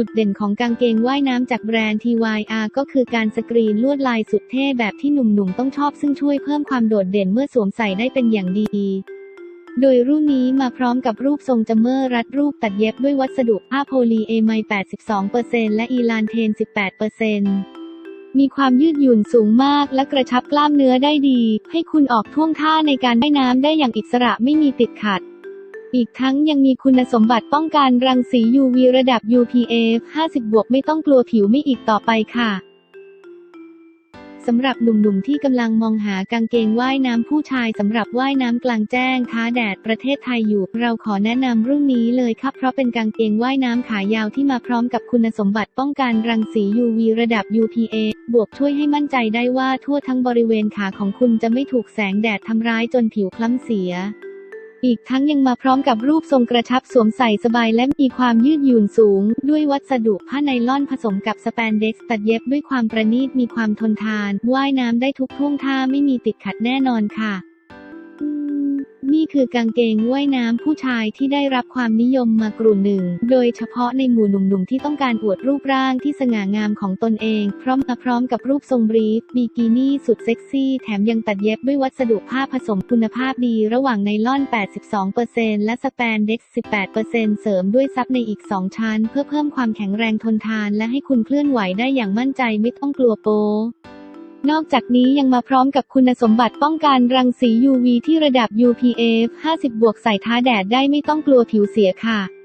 จุดเด่นของกางเกงว่ายน้ำจากแบรนด์ TYR ก็คือการสกรีนลวดลายสุดเท่แบบที่หนุ่มๆต้องชอบซึ่งช่วยเพิ่มความโดดเด่นเมื่อสวมใส่ได้เป็นอย่างดี โดยรุ่นนี้มาพร้อมกับรูปทรงจัมเมอร์รัดรูปตัดเย็บด้วยวัสดุผ้าโพลีเอไมด์82%และอีลานเทน 18%มีความยืดหยุ่นสูงมากและกระชับกล้ามเนื้อได้ดี ให้คุณออกท่วงท่าในการว่ายน้ำได้อย่างอิสระไม่มีติดขัด อีกทั้งยังมีคุณสมบัติป้องกันรังสี UV ระดับ UPA 50 บวกไม่ต้องกลัวผิวไม่อีกต่อไปค่ะสำหรับหนุ่มๆที่กำลังมองหากางเกงว่ายน้ำผู้ชายสำหรับว่ายน้ำกลางแจ้งท้าแดดประเทศไทยอยู่ เราขอแนะนำรุ่นนี้เลยครับ เพราะเป็นกางเกงว่ายน้ำขายาวที่มาพร้อมกับคุณสมบัติป้องกันรังสี UV ระดับ UPA บวกช่วยให้มั่นใจได้ว่าทั่วทั้งบริเวณขาของคุณจะไม่ถูกแสงแดดทำร้ายจนผิวคล้ำเสีย อีกทั้งยังมาพร้อมกับรูปทรงกระชับสวมใส่สบายและมีความยืดหยุ่นสูง ด้วยวัสดุผ้าไนล่อนผสมกับสแปนเด็กซ์ตัดเย็บด้วยความประณีตมีความทนทาน ว่ายน้ำได้ทุกท่วงท่าไม่มีติดขัดแน่นอนค่ะ นี่คือกางเกงว่ายน้ำผู้ชายที่ได้รับความนิยมมากลุ่มหนึ่ง โดยเฉพาะในหมู่หนุ่มๆที่ต้องการอวดรูปร่างที่สง่างามของตนเอง พร้อมมาพร้อมกับรูปทรงบรีฟบิกินี่สุดเซ็กซี่ แถมยังตัดเย็บด้วยวัสดุผ้าผสมคุณภาพดี ระหว่างไนล่อน 82%และสแปนเด็กซ์18%เสริมด้วยซับในอีก 2 ชั้น เพื่อเพิ่มความแข็งแรงทนทาน และให้คุณเคลื่อนไหวได้อย่างมั่นใจไม่ต้องกลัวโป นอกจากนี้ยังมาพร้อมกับคุณสมบัติป้องกันรังสี UV ที่ระดับ UPF 50 บวกใส่ท้าแดดได้ไม่ต้องกลัวผิวเสียค่ะ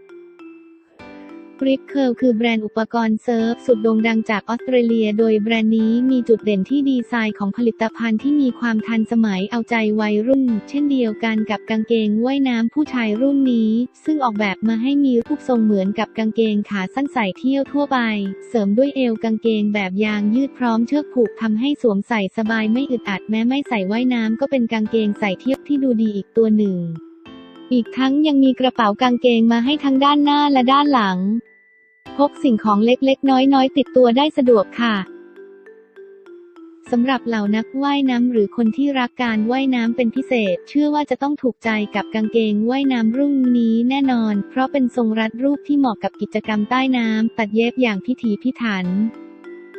r i p Curl คือแบรนด์อุปกรณ์เซิร์ฟ สุดโด่งดังจากออสเตรเลีย โดยแบรนด์นี้มีจุดเด่นที่ดีไซน์ของผลิตภัณฑ์ที่มีความทันสมัยเอาใจวัยรุ่น เช่นเดียวกันกับกางเกงว่ายน้ำผู้ชายรุ่นนี้ ซึ่งออกแบบมาให้มีรูปทรงเหมือนกับกางเกงขาสั้นใส่เที่ยวทั่วไป เสริมด้วยเอวกางเกงแบบยางยืดพร้อมเชือกผูกทำให้สวมใส่สบายไม่อึดอัดแม้ไม่ใส่ว่ายน้ำก็เป็นกางเกงใส่เที่ยวที่ดูดีอีกตัวหนึ่งอีกทั้งยังมีกระเป๋ากางเกงมาให้ทั้งด้านหน้าและด้านหลัง พกสิ่งของเล็กๆ น้อยๆ ติดตัวได้สะดวกค่ะสำหรับเหล่านักว่ายน้ำหรือคนที่รักการว่ายน้ำเป็นพิเศษ เชื่อว่าจะต้องถูกใจกับกางเกงว่ายน้ำรุ่นนี้แน่นอน เพราะเป็นทรงรัดรูปที่เหมาะกับกิจกรรมใต้น้ำตัดเย็บอย่างพิถีพิถัน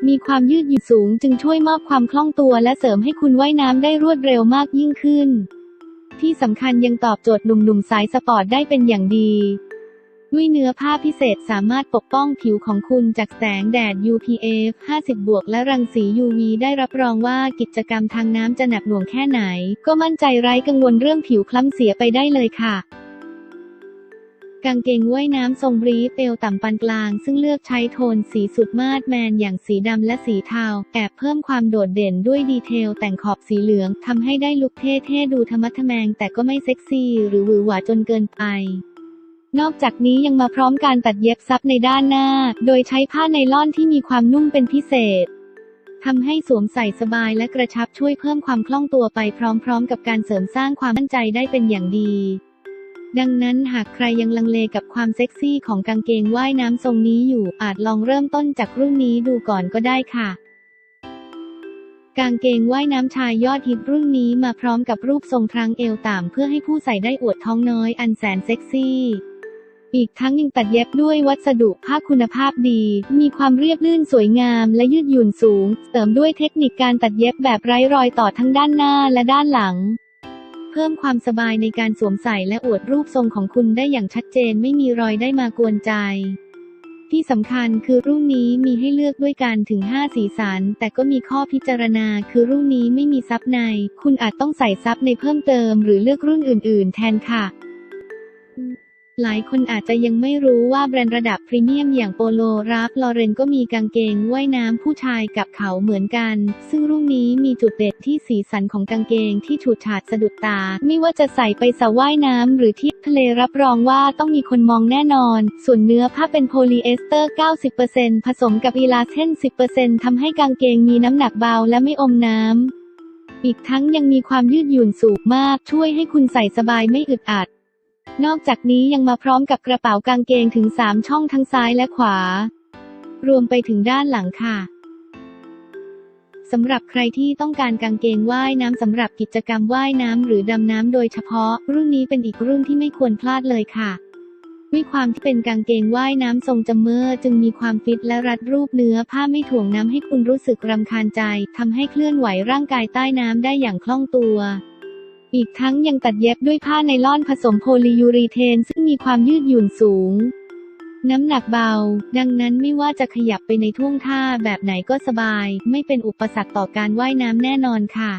มีความยืดหยุ่นสูงจึงช่วยมอบความคล่องตัวและเสริมให้คุณว่ายน้ำได้รวดเร็วมากยิ่งขึ้น ที่สำคัญยังตอบโจทย์หนุ่มๆสายสปอร์ตได้เป็นอย่างดี ด้วยเนื้อผ้าพิเศษสามารถปกป้องผิวของคุณจากแสงแดด UPA 50 บวก และรังสี UV ได้รับรองว่ากิจกรรมทางน้ำจะหนักหน่วงแค่ไหน ก็มั่นใจไร้กังวลเรื่องผิวคล้ำเสียไปได้เลยค่ะกางเกงว่ายน้ำทรงบรีฟเอวต่ำปานกลาง ซึ่งเลือกใช้โทนสีสุดมาดแมนอย่างสีดำและสีเทา แอบเพิ่มความโดดเด่นด้วยดีเทลแต่งขอบสีเหลืองทำให้ได้ลุคเท่ๆดูธรรมะทแมงแต่ก็ไม่เซ็กซี่หรือหวือหวาจนเกินไป นอกจากนี้ยังมาพร้อมการตัดเย็บซับในด้านหน้า โดยใช้ผ้าไนล่อนที่มีความนุ่มเป็นพิเศษทำให้สวมใส่สบายและกระชับช่วยเพิ่มความคล่องตัวไปพร้อมๆ กับการเสริมสร้างความมั่นใจได้เป็นอย่างดี ดังนั้นหากใครยังลังเลกับความเซ็กซี่ของกางเกงว่ายน้ำทรงนี้อยู่อาจลองเริ่มต้นจากรุ่นนี้ดูก่อนก็ได้ค่ะ กางเกงว่ายน้ำชายยอดฮิตรุ่นนี้มาพร้อมกับรูปทรงทรังเอวต่ำเพื่อให้ผู้ใส่ได้อวดท้องน้อยอันแสนเซ็กซี่ อีกทั้งยังตัดเย็บด้วยวัสดุผ้าคุณภาพดี มีความเรียบลื่นสวยงามและยืดหยุ่นสูง เสริมด้วยเทคนิคการตัดเย็บแบบไร้รอยต่อทั้งด้านหน้าและด้านหลัง เพิ่มความสบายในการสวมใส่และอวดรูปทรงของคุณได้อย่างชัดเจนไม่มีรอยได้มากวนใจที่สำคัญคือรุ่นนี้มีให้เลือกด้วยกันถึง 5 สีสัน แต่ก็มีข้อพิจารณาคือรุ่นนี้ไม่มีซับใน คุณอาจต้องใส่ซับในเพิ่มเติม หรือเลือกรุ่นอื่น ๆ แทนค่ะ หลายคนอาจจะยังไม่รู้ว่าแบรนด์ระดับพรีเมียมอย่างโปโลราฟลอเรนก็มีกางเกงว่ายน้ำผู้ชายกับเขาเหมือนกัน ซึ่งรุ่นนี้มีจุดเด่นที่สีสันของกางเกงที่ฉูดฉาดสะดุดตา ไม่ว่าจะใส่ไปสระว่ายน้ำหรือที่ทะเลรับรองว่าต้องมีคนมองแน่นอน ส่วนเนื้อผ้าเป็นโพลีเอสเตอร์ 90%ผสมกับอีลาสเทน10%ทำให้กางเกงมีน้ำหนักเบาและไม่อมน้ำอีกทั้งยังมีความยืดหยุ่นสูงมากช่วยให้คุณใส่สบายไม่อึดอัด นอกจากนี้ยังมาพร้อมกับกระเป๋ากางเกงถึง 3 ช่องทั้งซ้ายและขวา รวมไปถึงด้านหลังค่ะสำหรับใครที่ต้องการกางเกงว่ายน้ำสำหรับกิจกรรมว่ายน้ำหรือดำน้ำโดยเฉพาะ รุ่นนี้เป็นอีกรุ่นที่ไม่ควรพลาดเลยค่ะด้วยความที่เป็นกางเกงว่ายน้ำทรงจัมเมอร์จึงมีความฟิตและรัดรูปเนื้อผ้าไม่ถ่วงน้ำให้คุณรู้สึกรำคาญใจทำให้เคลื่อนไหวร่างกายใต้น้ำได้อย่างคล่องตัว อีกทั้งยังตัดเย็บด้วยผ้าไนล่อนผสมโพลียูรีเทน ซึ่งมีความยืดหยุ่นสูง น้ำหนักเบา ดังนั้นไม่ว่าจะขยับไปในท่วงท่าแบบไหนก็สบาย ไม่เป็นอุปสรรคต่อการว่ายน้ำแน่นอนค่ะ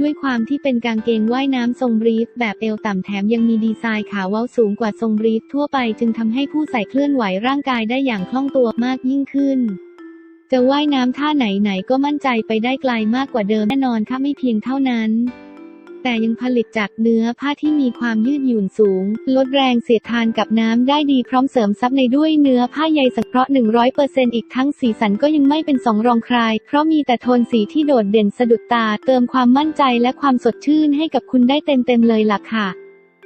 ด้วยความที่เป็นกางเกงว่ายน้ำทรงบรีฟ แบบเอวต่ำแถมยังมีดีไซน์ขาเว้าสูงกว่าทรงบรีฟทั่วไป จึงทำให้ผู้ใส่เคลื่อนไหวร่างกายได้อย่างคล่องตัวมากยิ่งขึ้น จะว่ายน้ำท่าไหนๆก็มั่นใจไปได้ไกลมากกว่าเดิมแน่นอนค่ะไม่เพียงเท่านั้น แต่ยังผลิตจากเนื้อผ้าที่มีความยืดหยุ่นสูง ลดแรงเสียดทานกับน้ำได้ดีพร้อมเสริมซับในด้วยเนื้อผ้าใยสังเคราะห์100%อีกทั้งสีสันก็ยังไม่เป็นสองรองใคร เพราะมีแต่โทนสีที่โดดเด่นสะดุดตา เติมความมั่นใจและความสดชื่นให้กับคุณได้เต็มๆเลยล่ะค่ะ